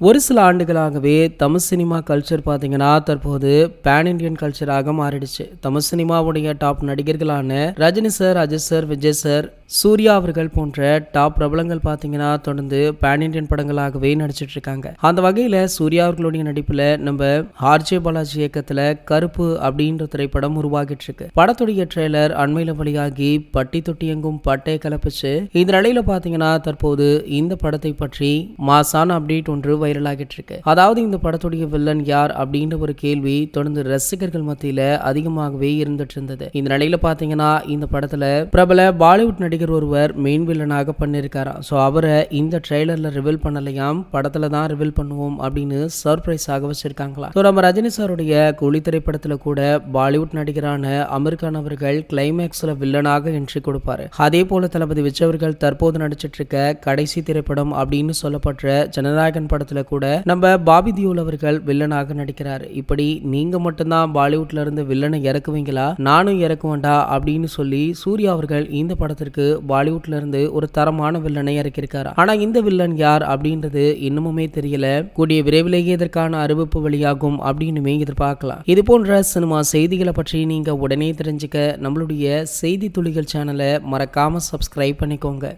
ஒரு சில ஆண்டுகளாகவே தமிழ் சினிமா கல்ச்சர் பார்த்தீங்கன்னா தற்போது பேன் இண்டியன் கல்ச்சராக மாறிடுச்சு. தமிழ் சினிமாவுடைய top நடிகர்களான Rajini sir Ajith sir Vijay sir Suriya அவர்கள் போன்ற டாப் பிரபலங்கள் பார்த்தீங்கன்னா தொடர்ந்து பேன் இண்டியன் படங்களாகவே நடிச்சிட்டு இருக்காங்க அந்த வகையில் சூர்யா அவர்களுடைய நடிப்பில் நம்ம ஆர்ஜே பாலாஜி இயக்கத்தில் கருப்பு அப்படின்ற திரைப்படம் உருவாகிட்டு இருக்கு படத்துடைய ட்ரெய்லர் அண்மையில் வழியாகி பட்டி தொட்டி எங்கும் பட்டை கலப்பிச்சு. இந்த நிலையில பார்த்தீங்கன்னா தற்போது இந்த படத்தை பற்றி மாசான அப்டேட் ஒன்று வைரல் ஆகிட்டு இருக்கு அதாவது இந்த படத்துடைய வில்லன் யார் அப்படின்ற ஒரு கேள்வி தொடர்ந்து ரசிகர்கள் மத்தியில அதிகமாகவே இருந்துட்டு இருந்தது இந்த நிலையில பாத்தீங்கன்னா இந்த படத்துல பிரபல பாலிவுட் நடிகர் ஒருவர் மெயின் வில்லனாக பண்ணியிருக்காராம் ஸோ அவரை இந்த ட்ரெய்லர்ல ரிவீல் பண்ணலையாம் படத்துல தான் ரிவீல் பண்ணுவோம் அப்படின்னு சர்ப்ரைஸாக வச்சிருக்காங்களா. ஸோ நம்ம ரஜினி சாருடைய கூலி திரைப்படத்துல கூட பாலிவுட் நடிகரான அமீர்கான் அவர்கள் கிளைமேக்ஸ்ல வில்லனாக என்ட்ரி கொடுப்பாரு. அதே போல தளபதி விஜய் அவர்கள் தற்போது நடிச்சிட்டு இருக்க கடைசி திரைப்படம் அப்படின்னு சொல்லப்பட்ட ஜனநாயகன் படத்துல கூட நம்ம பாபி தியோல் அவர்கள் வில்லனாக நடிக்கிறார். இப்படி நீங்க மட்டும்தான் பாலிவுட்ல இருந்து வில்லனை இறக்குவீங்களா? நானும் இறக்குவேண்டா அப்படின்னு சொல்லி சூர்யா அவர்கள் இந்த படத்திற்கு பாலிவுட்ல இருந்து ஒரு தரமான வில்லனை இறக்கியிருக்காரு. ஆனா இந்த வில்லன் யார் அப்படின்றது இன்னமுமே தெரியல. கூடிய விரைவிலேயே இதற்கான அறிவிப்பு வெளியாகும் அப்படின்னுமே எதிர்பார்க்கலாம். இது போன்ற சினிமா செய்திகளை பற்றி நீங்க உடனே தெரிஞ்சுக்க நம்மளுடைய செய்தி துளிகள் சேனலை மறக்காம சப்ஸ்கிரைப் பண்ணிக்கோங்க.